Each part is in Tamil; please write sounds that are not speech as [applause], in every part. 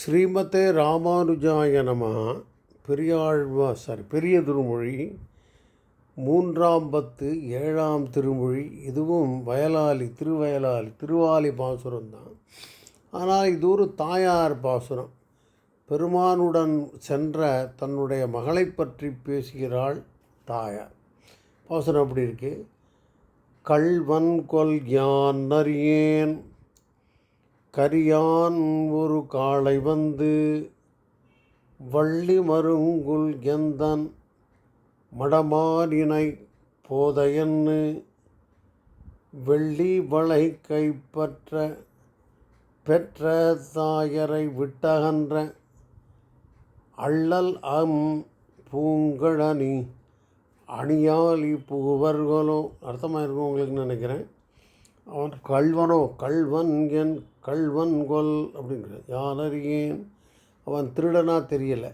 ஸ்ரீமதே ராமானுஜாய நம பெரியாழ்வா சாரி பெரிய திருமொழி. மூன்றாம் பத்து ஏழாம் திருமொழி. இதுவும் வயலாளி திருவயலாளி திருவாலி பாசுரம் தான். ஆனால் இது ஒரு தாயார் பாசுரம். பெருமானுடன் சென்ற தன்னுடைய மகளை பற்றி பேசுகிறாள் தாயார். பாசுரம் அப்படி இருக்கு? கல்வன் கொல் யான் அறியேன். கரியான் ஒரு காளை வந்து வள்ளி மருங்குல் எந்தன் மடமானினை போதையன்னு வெள்ளி வளை கைப்பற்ற பெற்ற தாயரை விட்டகன்ற அள்ளல் அம் பூங்கழனி அணியாளி புகுவர்களோ அர்த்தமாக இருக்கும் உங்களுக்கு நினைக்கிறேன்? அவன் கள்வனோ கள்வன் என் கள்வன் கொல் அப்படிங்கிற யான் அறியேன்? அவன் திருடனா தெரியலை.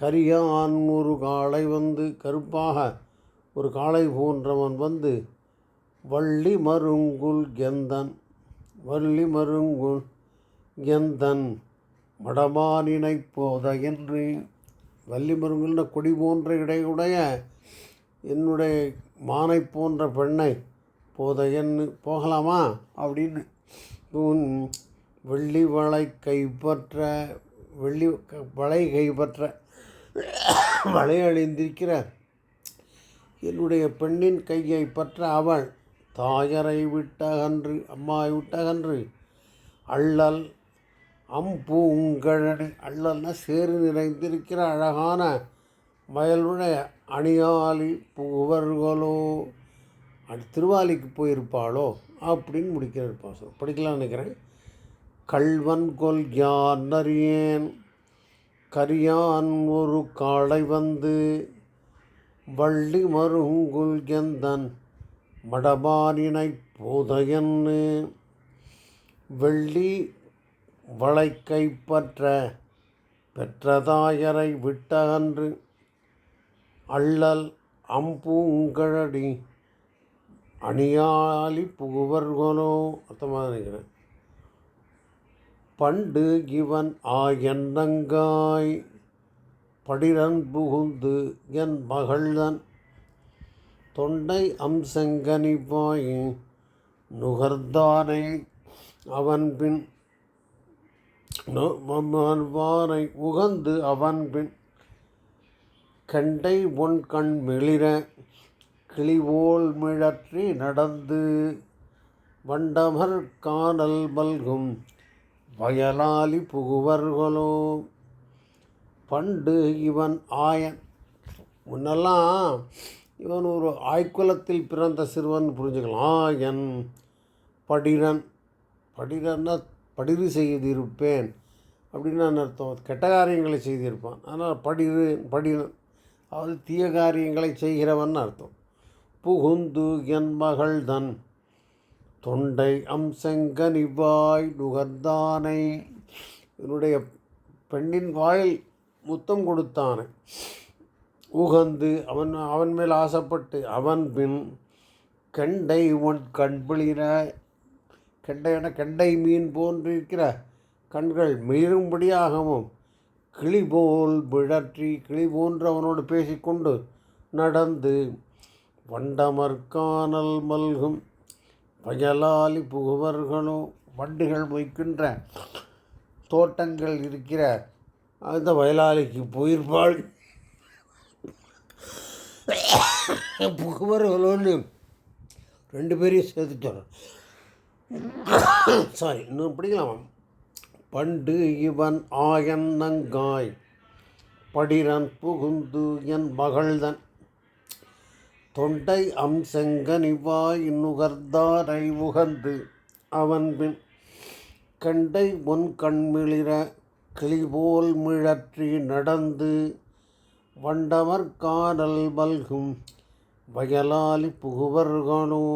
கரியான் ஒரு காளை வந்து கருப்பாக ஒரு காளை போன்றவன் வந்து வள்ளி மருங்குல் கெந்தன் வள்ளி மருங்குல் கெந்தன் மடமானினை போத என்று. வள்ளி மருங்குல்ன கொடி போன்ற இடையுடைய என்னுடைய மானை போன்ற பெண்ணை போதையன்னு போகலாமா? அப்படின்னு உன் வெள்ளி வளை கைப்பற்ற வெள்ளி வளை கைப்பற்ற வளையழிந்திருக்கிற என்னுடைய பெண்ணின் கையை பற்ற அவள் தாயரை விட்டகன்று அம்மாவை விட்டகன்று. அள்ளல் அம்பூங்கழனி அள்ளல்னா சேறு நிறைந்திருக்கிற அழகான வயலுடைய அணியாளி புவர்களோ அது திருவாலிக்கு போயிருப்பாளோ அப்படின்னு முடிக்கிறார் பாசம். படிக்கலாம் நினைக்கிறேன். கள்வன் கொல் யான் அறியேன் கரியான் ஒரு காளை வந்து வள்ளி மருங்குல் எந்தன்? மடமானினை போதையன்னு. வெள்ளி வளை கைப்பற்ற பெற்றதாயரை விட்டகன்று. அள்ளல் அம்பூங்கழடி அணியாளி புகுவர்களோ அர்த்தமாக நினைக்கிறேன். பண்டு இவன் ஆ எண்ணங்காய் படிரன் புகுந்து என் மகள்தன். தொண்டை அம்சங்கனிப்பாய் நுகர்ந்தானை அவன் பின் வானை உகந்து அவன் பின் கண்டை உன் கண் மெளிர கிளிவோல் மிழற்றி நடந்து வண்டமர் காணல் மல்கும் வயலாலி புகுவர்களோ. பண்டு இவன் ஆயன் முன்னெல்லாம் இவன் ஒரு ஆய்க்குலத்தில் பிறந்த சிறுவன் புரிஞ்சுக்கலாம். ஆயன் படிரன் படிரன்னா படிறு செய்திருப்பேன் அப்படின்னு நான் அர்த்தம்? கெட்ட காரியங்களை செய்திருப்பான். ஆனால் படிறு படிரன் அதாவது தீய காரியங்களை செய்கிறவன் அர்த்தம். புகுந்து என் மகள் தன் தொண்டை அம்சங்கனிவாய் நுகர்ந்தானை. என்னுடைய பெண்ணின் வாயில் முத்தம் கொடுத்தானே. உகந்து அவன் அவன் மேல் ஆசைப்பட்டு அவன் பின் கெண்டை உன் கண்பிளிர கெண்டையான கெண்டை மீன் போன்றிருக்கிற கண்கள் மீறும்படியாகவும் கிளி போல் விழற்றி கிளி போன்று அவனோடு பேசிக்கொண்டு நடந்து வண்டமர்கானல் மல்கும் வயலாலி புகுவர்களோ வண்டுகள் வைக்கின்ற தோட்டங்கள் இருக்கிற அந்த வயலாளிக்கு போயிருப்பாள். புகுவர்களோன்னு ரெண்டு பேரையும் சேர்த்துட்டோம் சாரி இன்னும் படிக்கலாம் பண்டு இவன் ஆயன் நங்காய் படிரன் புகுந்து என் மகள்தன். தொண்டை அம்சங்கனிவாய் நுகர்ந்தாரை உகந்து அவன் கண்டை பொன் கண்மிளிர கிளிபோல் மிழற்றி நடந்து வண்டவர் காணல் மல்கும் வயலாலி புகுவர்களோ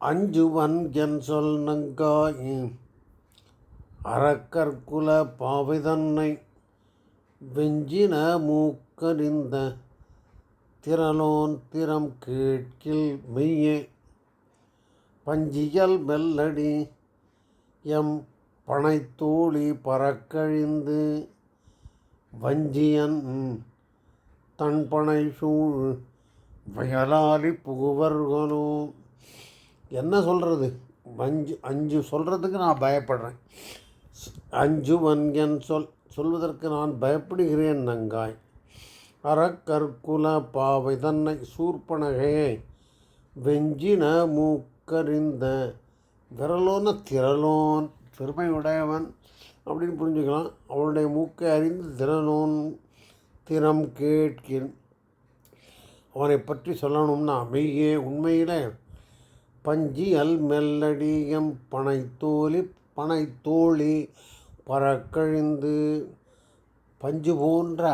அஞ்சுவன் என் சொல் நங்காய் அறக்கற்குல பாவிதன்னை வெஞ்சின மூக்கறிந்த திரளோன் திறம் கேட்கில் மெய்யே. பஞ்சியல் மெல்லடி எம் பனைத்தோழி பறக்கழிந்து வஞ்சியன் தன்பனை சூழ் வயலாளி புகுவர்களோ. என்ன சொல்கிறது வஞ்சு அஞ்சு சொல்கிறதுக்கு நான் பயப்படுறேன். அஞ்சு வன்கன் சொல் சொல்வதற்கு நான் பயப்படுகிறேன் நங்காய். அறக்கற்குல பாவை தன்னை சூர்பனகையை வெஞ்சின மூக்கறிந்த விரலோன திரளோன் பெருமை உடையவன் அப்படின்னு புரிஞ்சுக்கலாம். அவளுடைய மூக்கை அறிந்து திறனோன் திறம் கேட்கின். அவனை பற்றி சொல்லணும்னா மெய்யே உண்மையில் பஞ்சி அல் மெல்லடியம் பனைத்தோலி பனைத்தோழி பறக்கழிந்து பஞ்சு போன்ற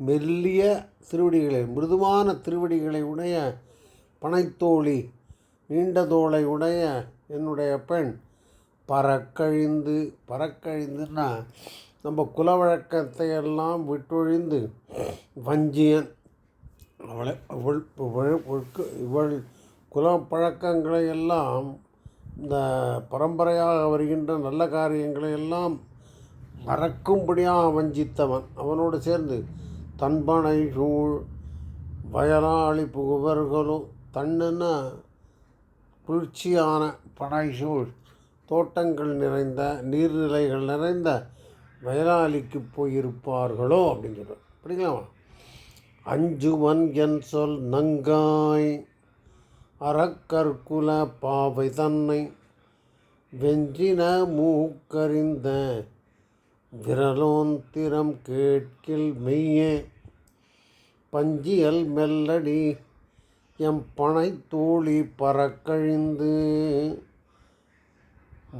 மெல்லிய திருவடிகளை மிருதுவான திருவடிகளை உடைய பனைத்தோழி நீண்ட தோளை உடைய என்னுடைய பெண் பறக்கழிந்து பறக்கழிந்துன்னா நம்ம குல வழக்கத்தை எல்லாம் விட்டொழிந்து வஞ்சியன் அவளை இவள் இவள் குலப்பழக்கங்களை குல எல்லாம் இந்த பரம்பரையாக வருகின்ற நல்ல காரியங்களை எல்லாம் மறக்கும்படியாக வஞ்சித்தவன். அவனோடு சேர்ந்து தன்பனை சூழ் வயலாளி புகுவர்களும் தன்னுன்னா குளிர்ச்சியான பனை சூழ் தோட்டங்கள் நிறைந்த நீர்நிலைகள் நிறைந்த வயலாளிக்கு போயிருப்பார்களோ அப்படின்னு சொல்கிறார் படிக்கலாமா அஞ்சுவன் என் சொல் நங்காய் அறக்கற்குல பாவை தன்னை வெஞ்சின மூக்கறிந்த விரலோந்திரம் கேட்கில் மெய்யே. பஞ்சியல் மெல்லடி எம் பனை தோழி பறக்கழிந்து.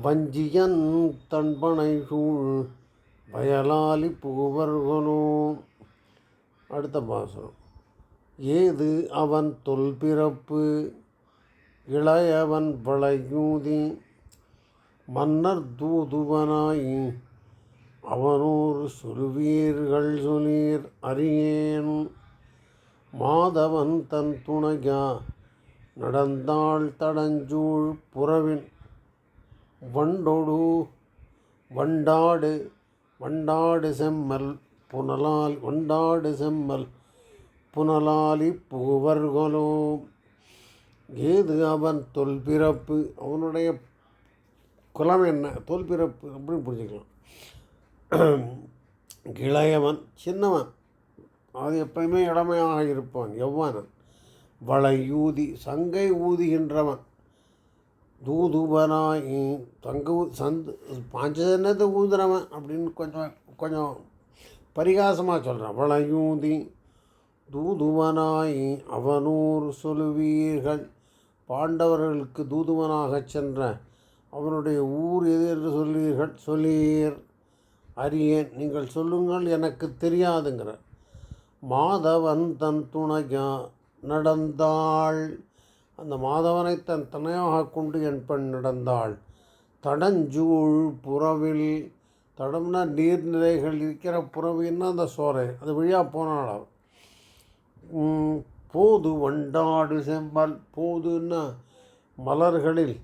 வஞ்சியன் தன்பனை சூழ் வயலாலி புகுவர்களோ. அடுத்த பாசனம் ஏது அவன் தொல்பிறப்பு இளையவன் வளையூதி மன்னர் தூதுவனாயின் அவனூர் சொல்வீர்கள் சொலீர் அறியேன். மாதவன் தன் துணையா நடந்தாள் தடஞ்சூழ் புறவின் வண்டொடு வண்டாடு வண்டாடு செம்மல் புனலால் வண்டாடு செம்மல் புனலாலி புகுவர்களோ ஏது அவன் தொல்பிறப்பு? அவனுடைய குலம் என்ன? தொல்பிறப்பு அப்படின்னு புரிஞ்சுக்கலாம். [clears throat] இளையவன் சின்னவன். அது எப்பயுமே இளமையாக இருப்பான் எவ்வனன் வளையூதி சங்கை ஊதுகின்றவன். தூதுபனாய் தங்கு சந்து பாஞ்சனத்தை ஊதுறவன் அப்படின்னு கொஞ்சம் கொஞ்சம் பரிகாசமாக சொல்கிறான் வளையூதி தூதுவனாய் அவனூர் சொல்லுவீர்கள். பாண்டவர்களுக்கு தூதுவனாகச் சென்ற அவனுடைய ஊர் எது என்று சொல்வீர்கள் சொல்லீர். அறியேன் நீங்கள் சொல்லுங்கள் எனக்கு தெரியாதுங்கிற. மாதவன் தன் துணையா நடந்தாள். அந்த மாதவனை தன் துணையாக கொண்டு என் பெண் நடந்தாள். தடஞ்சூழ் புறவில் தடம்னா நீர்நிலைகள் இருக்கிற புறவின்னா அந்த சோறை? அது வழியாக போனாலும் போது வண்டாடு செம்மல் போதுன்னா மலர்களில்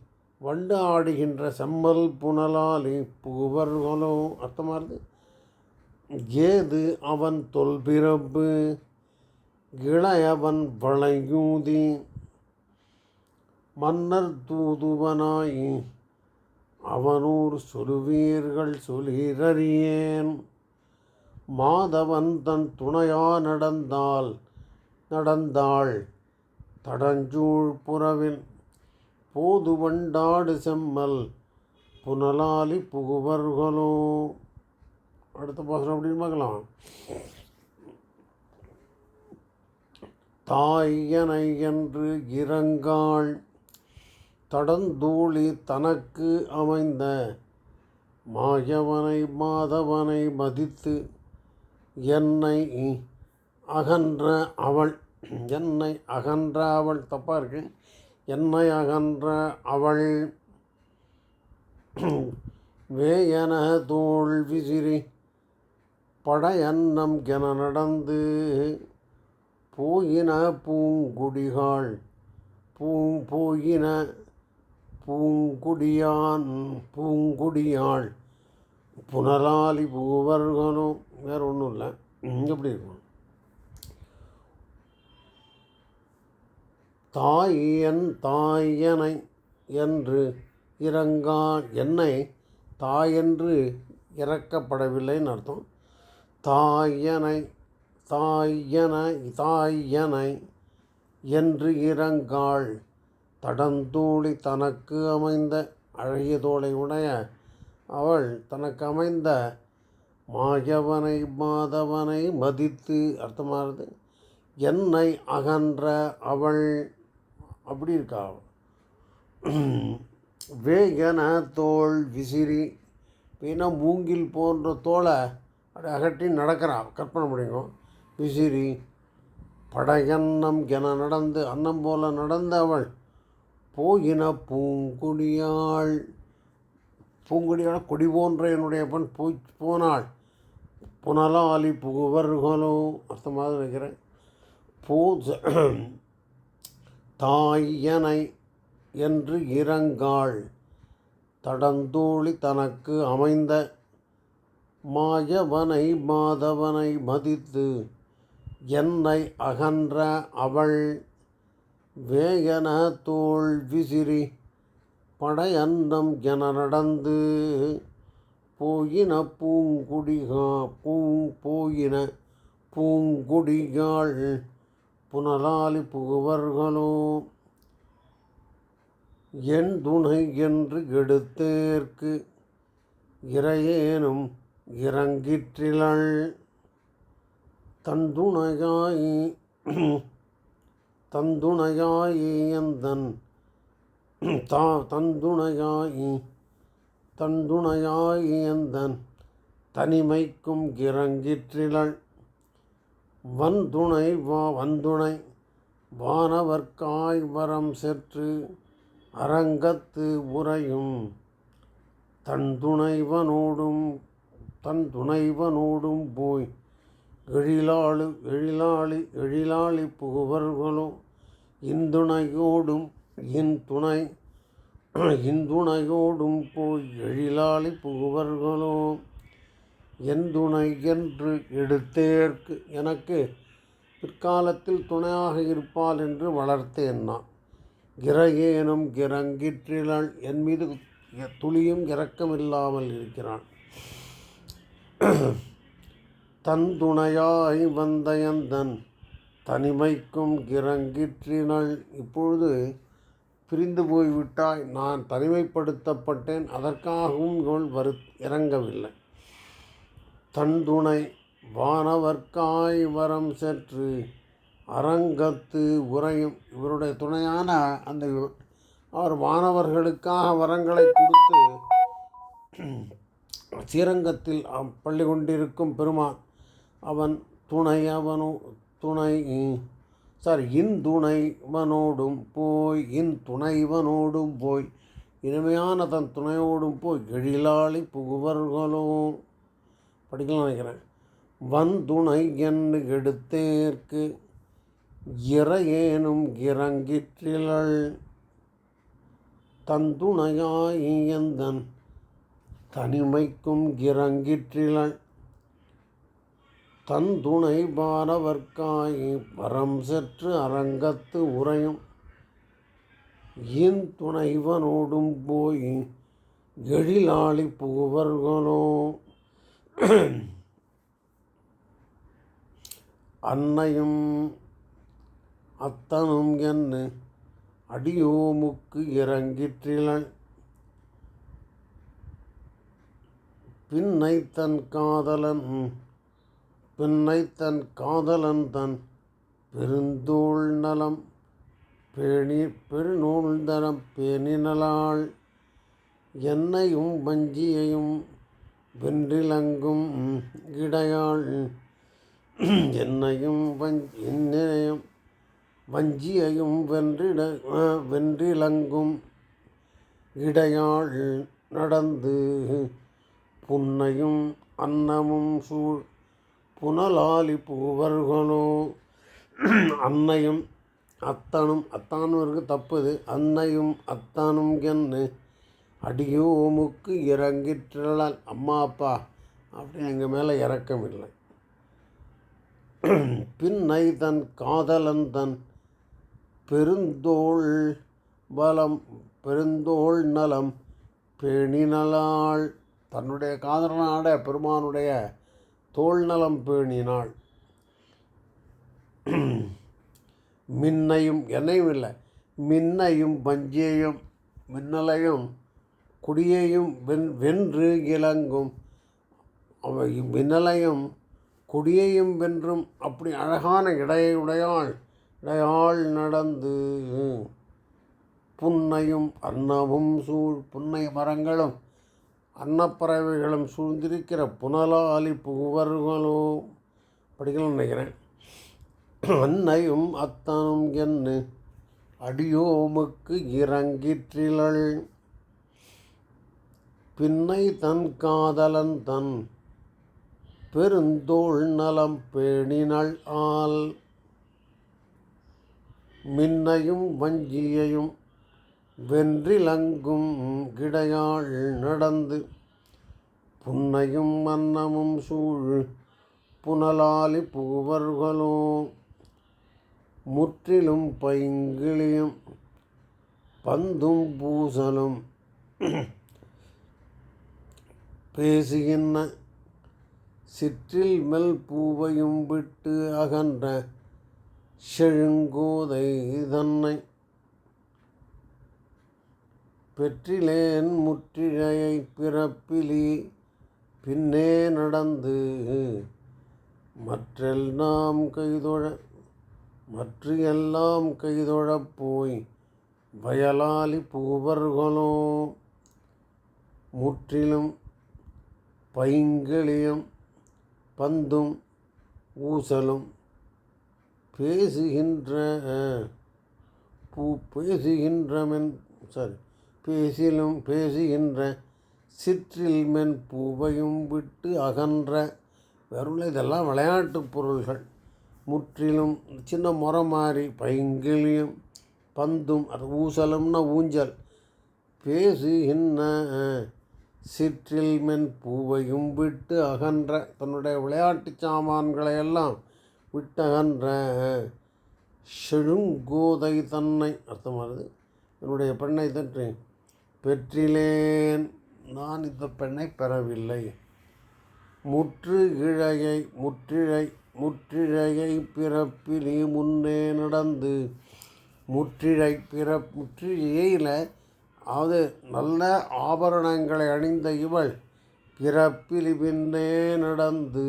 வண்டு ஆடுகின்ற செம்மல் புனலாலி புகுவர்களோ அர்த்தமாக இருக்குது ஏது அவன் தொல்பிறப்பு இளையவன் வளையூதி. மன்னர் தூதுவனாய் அவனூர் சொல்வீர்கள் சொல்கிறறியேன். மாதவன் தன் துணையா நடந்தால் நடந்தாள் தடஞ்சூழ் புறவில் போது வண்டாடு செம்மல் புனலாலி புகுவர்களோ அடுத்த பாசனம் அப்படின்னு பார்க்கலாம். தாயனை என்று இறங்காள் தடந்தூளி தனக்கு அமைந்த மாயவனை மாதவனை மதித்து என்னை அகன்ற அவள் என்னை அகன்ற அவள். தப்பாக இருக்கு. என்னை அகன்ற அவள் வேயன தோல் விசிறி படையன்னம் என நடந்து போயின பூங்குடிகாள். பூங் போயின பூங்குடியான் பூங்குடியாள். புனலாலி பூவர்களும் வேற ஒன்றும் இல்லை. எப்படி இருக்கும் தாய் என் தாயனை என்று இறங்கா என்னை தாயென்று இறக்கப்படவில்லைன்னு அர்த்தம். தாயனை தாயனை தாயனை என்று இறங்காள். தடந்தூளி தனக்கு அமைந்த அழகிய தோளை உடைய அவள் தனக்கு அமைந்த மாயவனை மாதவனை மதித்து அர்த்தமாகிறது என்னை அகன்ற அவள் அப்படி இருக்கா? வேகன தோள் விசிறி பின்னா மூங்கில் போன்ற தோலை அப்படி அகட்டி நடக்கிறான் கற்பனை முடியும் விசிறி படையன்னம் என நடந்து அன்னம் போல நடந்த அவள் போயின பூங்குடியாள் பூங்குடியாள் கொடி போன்ற என்னுடைய பெண் போய் போனாள். புனலாலி புகுவர்களோ அர்த்தமாக நினைக்கிறேன். பூ தாயனை என்று இறங்காள் தடந்தோழி தனக்கு அமைந்த மாயவனை மாதவனை மதித்து என்னை அகன்ற அவள் வேகன தோல் விசிறி படையன்னம் என நடந்து போயின பூங்குடிகா பூங் போயின பூங்குடிகாள் புனலாலி புகுவர்களோ என் துணை என்று எடுத்தேற்கு இறையேனும் இறங்கிற்றிலள். தந்துணையாய் தந்துணையாயந்தன் தா தந்துணையாய் தந்துணையாயந்தன் தனிமைக்கும் இறங்கிற்றிலள். வந்துணை வா வந்துணை. வானவர்க்காய் வரம் செற்று அரங்கத்து உறையும். தன் துணைவனோடும் தன் துணைவனோடும் போய் எழிலாளு எழிலாளி எழிலாளி புகுவர்களும் இந்துணையோடும் இன் துணை இந்துணையோடும் போய் எழிலாளி புகுவர்களும் என் துணை என்று எடுத்தேற்கு. எனக்கு பிற்காலத்தில் துணையாக இருப்பாள் என்று வளர்த்தேன் நான். கிரகேனும் இறங்கிற்றிலாள். என் மீது துளியும் இரக்கமில்லாமல் இருக்கிறான் தன் துணையாய் வந்தயந்தன் தனிமைக்கும் இறங்கிற்றினாள். இப்பொழுது பிரிந்து போய்விட்டாய். நான் தனிமைப்படுத்தப்பட்டேன். அதற்காகவும் இவள் வரு இறங்கவில்லை. தன் துணை வானவர்க்காய் வரம் செற்று அரங்கத்து உறையும். இவருடைய துணையான அந்த அவர் வானவர்களுக்காக வரங்களை கொடுத்து ஸ்ரீரங்கத்தில் பள்ளி கொண்டிருக்கும் பெருமான் அவன் துணை அவனு துணை சாரி இன் துணைவனோடும் போய் இன் துணைவனோடும் போய் இனிமையான தன் துணையோடும் போய் எழிலாளி புகுவர்களும் படிக்கலாம் நினைக்கிறேன். வந்துணை என்று எடுத்தேற்கு இறையேனும் இறங்கிற்றிலள். தந்துணையாயந்தன் தனிமைக்கும் இறங்கிற்றிலள். தன் துணை பாரவர்க்காய் வரம் செற்று அரங்கத்து உறையும். இன் துணைவனோடும் போய் எழிலாளி புகுவர்களோ [clears throat] அன்னையும் அத்தனும் என்ன அடியோமுக்கு இறங்கிற்றிலள் பின்னை தன் காதலன் பின்னை தன் காதலன் தன் பெருந்தோள் நலம் பேணி பெருநூல் தரம் பேணினலாள். என்னையும் வஞ்சியையும் வென்றிலங்கும் இடையாள் என்னையும் என்னையும் வஞ்சியையும் வென்றிட வென்றிலங்கும் இடையாள் நடந்து புன்னையும் அன்னமும் சூழ் புனலாலி பூவர்களோ அன்னையும் அத்தனும் அத்தானும் இருக்கு தப்புது அன்னையும் அத்தானும் என்ன அடியோமுக்கு இறங்கிற்றலால் அம்மா அப்பா அப்படின்னு எங்கள் மேலே இறக்கம் இல்லை பின்னை தன் காதலன் தன் பெருந்தோள் பலம் பெருந்தோள் நலம் பேணினலாள். தன்னுடைய காதலனாட பெருமானுடைய தோல் நலம் பேணினாள். மின்னையும் என்னையும் இல்லை மின்னையும் பஞ்சையும் மின்னலையும் குடியையும் வென் வென்று இலங்கும் விண்ணலையும் குடியையும் வென்றும் அப்படி அழகான இடையுடையாள் இடையாள் நடந்து புன்னையும் அன்னமும் சூழ் புன்னை மரங்களும் அன்னப்பறவைகளும் சூழ்ந்திருக்கிற புனலாலி புகுவர்களோ படிக்கணும்னு நினைக்கிறேன். அன்னையும் அத்தனும் என்ன அடியோமுக்கு இறங்கிற்றிலள். பின்னை தன் காதலன் தன் பெருந்தோள் நலம் பேணினள் ஆள். மின்னையும் வஞ்சியையும் வென்றிலங்கும் கிடையாள் நடந்து புன்னையும் மன்னமும் சூழ் புனலாலி புகுவர்களோ முற்றிலும் பைங்கிளியும் பந்தும் பூசலும் பேசுகின்ற சிற்றில் மெல் பூவையும் விட்டு அகன்ற செழுங்கோதை தன்னை பெற்றிலேன் முற்றிழையை பிறப்பிலி பின்னே நடந்து மற்றெல்லாம் கைதொழ மற்ற எல்லாம் கைதொழப் போய் வயலாளி பூவர்களோ முற்றிலும் பைங்கிளியும் பந்தும் ஊசலும் பேசுகின்ற பூ பேசுகின்றமென் சாரி பேசிலும் பேசுகின்ற சிற்றில் மென் பூவையும் விட்டு அகன்ற வெறும் இதெல்லாம் விளையாட்டு பொருள்கள். முற்றிலும் சின்ன முறை மாதிரி பைங்கிளியும் பந்தும் அது ஊசலம்னா ஊஞ்சல் பேசுகின்ற சிற்றில் மென் பூவையும் விட்டு அகன்ற தன்னுடைய விளையாட்டு சாமான்களை எல்லாம் விட்டு அகன்ற செழுங்கோதை தன்னை அர்த்தமானது என்னுடைய பெண்ணை தற்றி பெற்றிலேன் நான் இந்த பெண்ணை பெறவில்லை. முற்று இழையை முற்றிழை முற்றிழையை பிறப்பிலி முன்னே நடந்து முற்றிழை பிற முற்றிழையில் அது நல்ல ஆபரணங்களை அணிந்த இவள் பிறப்பிலி பின்னே நடந்து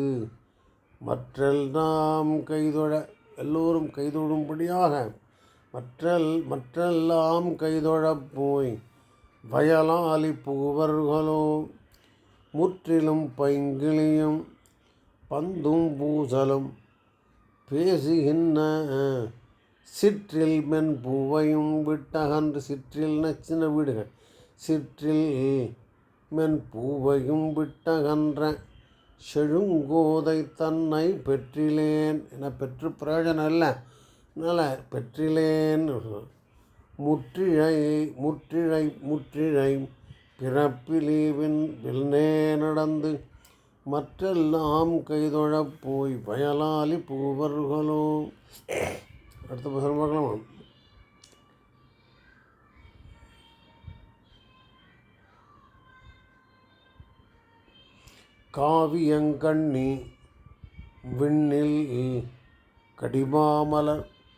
மற்றெல்லாம் கைதொழ எல்லோரும் கைதொழும்படியாக மற்றல் மற்றெல்லாம் கைதொழப் போய் வயலாலி புகுவர்களோ முற்றிலும் பைங்கிளியும் பந்தும் பூசலும் பேசுகின்ற சிற்றில் மென் பூவையும் விட்டகன்று சிற்றில் நச்சின வீடுகள். சிற்றில் மென் பூவையும் விட்டகன்ற செழுங்கோதை தன்னை பெற்றிலேன். என பெற்று பிரயோஜனம் இல்லை அதனால் பெற்றிலேன். முற்றிழை முற்றிழை முற்றிழை பிறப்பிலீவின் வில்னே நடந்து மற்றெல்லாம் கைதொழப் போய் வயலாளி பூவர்களோ அடுத்த புத்தகம் பார்க்கலாமா? காவியங்கண்ணி விண்ணில் கடிமாமல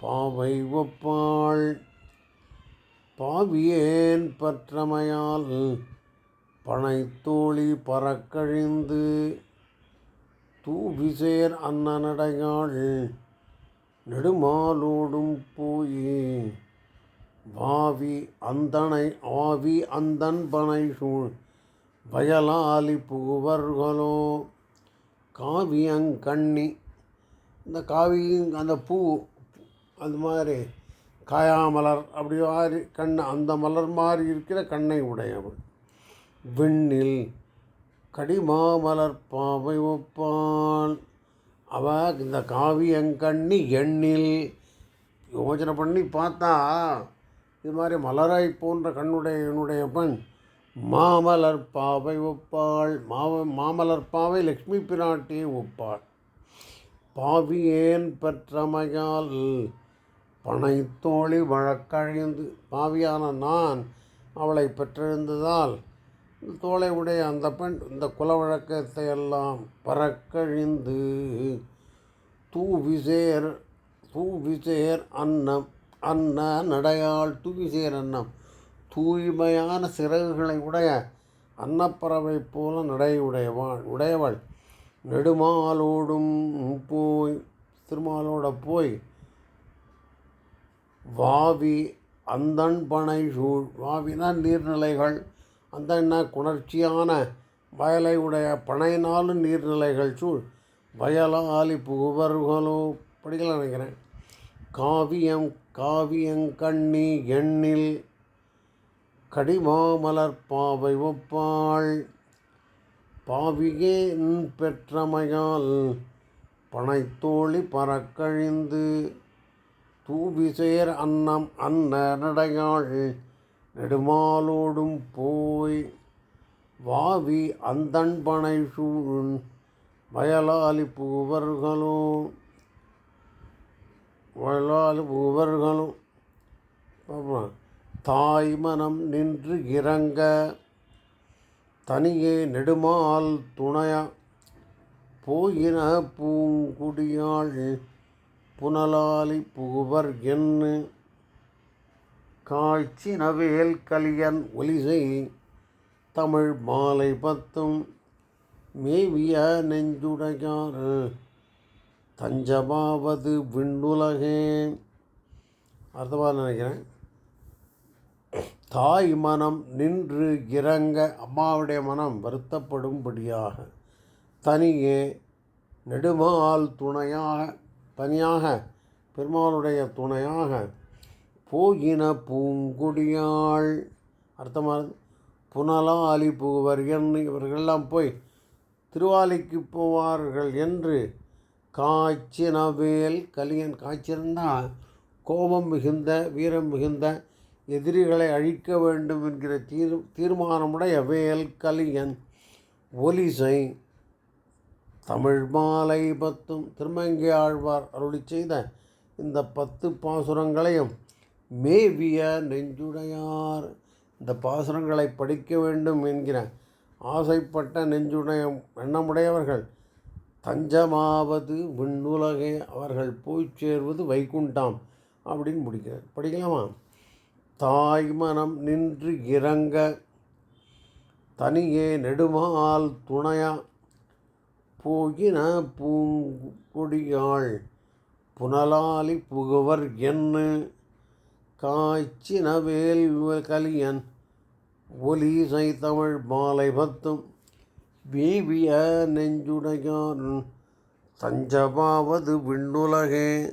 பாவை ஒப்பாள். பாவியேன் பற்றமையால் பனைத்தோழி பறக்கழிந்து தூவிசேர் அன்னநடையாள் நெடுமாலோடும் போயே. வாவி அந்தனை ஆவி அந்தன்பனை சூழ் வயலாலி புகுவர்களோ. காவியங்கண்ணி இந்த காவி அந்த பூ அது மாதிரி காயாமலர் அப்படி மாதிரி கண் அந்த மலர் மாதிரி இருக்கிற கண்ணை உடையவள். விண்ணில் கடிமாமலர் பாவை ஒப்பான் அவ இந்த காவியங்கண்ணி எண்ணில் யோசனை பண்ணி பார்த்தா இது மாதிரி மலராய் போன்ற கண்ணுடைய என்னுடைய பெண் மாமலர் பாவை ஒப்பாள் மாவ மாமலர் பாவை லக்ஷ்மி பிராட்டியை ஒப்பாள். பாவியேன் பெற்றமையால் பனைத்தோழி வழக்கழிந்து பாவியான நான் அவளை பெற்றிருந்ததால் தோளை உடைய அந்த பெண் இந்த குலவழக்கத்தை எல்லாம் பறக்கழிந்து தூவிசேர் தூவிசேர் அன்னம் அன்ன நடையாள் தூவிசேர் அன்னம். தூய்மையான சிறகுகளை உடைய அன்னப்பறவை போல நடையுடையவாள் உடையவள். நெடுமாலோடும் போய் திருமாலோட போய் வாவி அந்தன்பனை சூழ் வாவினா நீர்நிலைகள். அந்தன்ன குணர்ச்சியான வயலை உடைய பனைனாலும் நீர்நிலைகள் சூழ் வயலாலி புகுவர்களோ படிக்கல நினைக்கிறேன். காவியம் காவியங்கண்ணி எண்ணில் கடிமாமலர் பாவை ஒப்பாள். பாவியே பெற்றமையால் பனைத்தோழி பறக்கழிந்து தூவிசேர் அன்னம் அன்ன நடையாள். நெடுமாலோடும் போ வாவி அந்தன்பனை சூழ் வயலாலி பூவர்களோ பூவர்களும் அப்புறம் தாய் மனம் நின்று இறங்க தனியே நெடுமால் துணையா போயின பூங்குடியாள் புனலாலி புகுவர் என்று காய்ச்சி நவேல் கலியன் ஒலிசை தமிழ் மாலை பத்தும் மேவிய நெஞ்சுடையார் தஞ்சமாவது விண்ணுலகே. அர்த்தமாக நினைக்கிறேன். தாய் மனம் நின்று இறங்க அம்மாவுடைய மனம் வருத்தப்படும்படியாக தனியே நெடுமால் துணையாக தனியாக பெருமாளுடைய துணையாக போகின பூங்குடியாள். அர்த்தமாக புனலாலி புகுவர் என்று இவர்களெல்லாம் போய் திருவாலிக்கு போவார்கள் என்று காய்ச்சினவேல் கலியன் காய்ச்சிருந்தால் கோபம் மிகுந்த வீரம் மிகுந்த எதிரிகளை அழிக்க வேண்டும் என்கிற தீர் தீர்மானமுடைய வேல் கலியன் ஒலிசை தமிழ் மாலை பத்தும் திருமங்கை ஆழ்வார் அருளி செய்த இந்த பத்து பாசுரங்களையும் மேவிய நெஞ்சுடையார். இந்த பாசுரங்களை படிக்க வேண்டும் என்கிற ஆசைப்பட்ட நெஞ்சுடைய எண்ணமுடையவர்கள் தஞ்சமாவது விண்ணுலகே அவர்கள் போய் சேர்வது வைகுண்டாம் அப்படின்னு முடிக்கிறார். படிக்கலாமா? தாய் மனம் நின்று இறங்க தனியே நெடுமால் துணையா போகின பூங்கொடியாள் புனலாலி புகுவர் என்ன காய்ச்சின வேல் கலியன் ஒலிசை தமிழ் மாலை பத்தும். வீவிய நெஞ்சுடையான் தஞ்சமாவது விண்ணுலகே.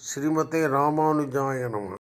ஸ்ரீமதே ராமானுஜாய நம.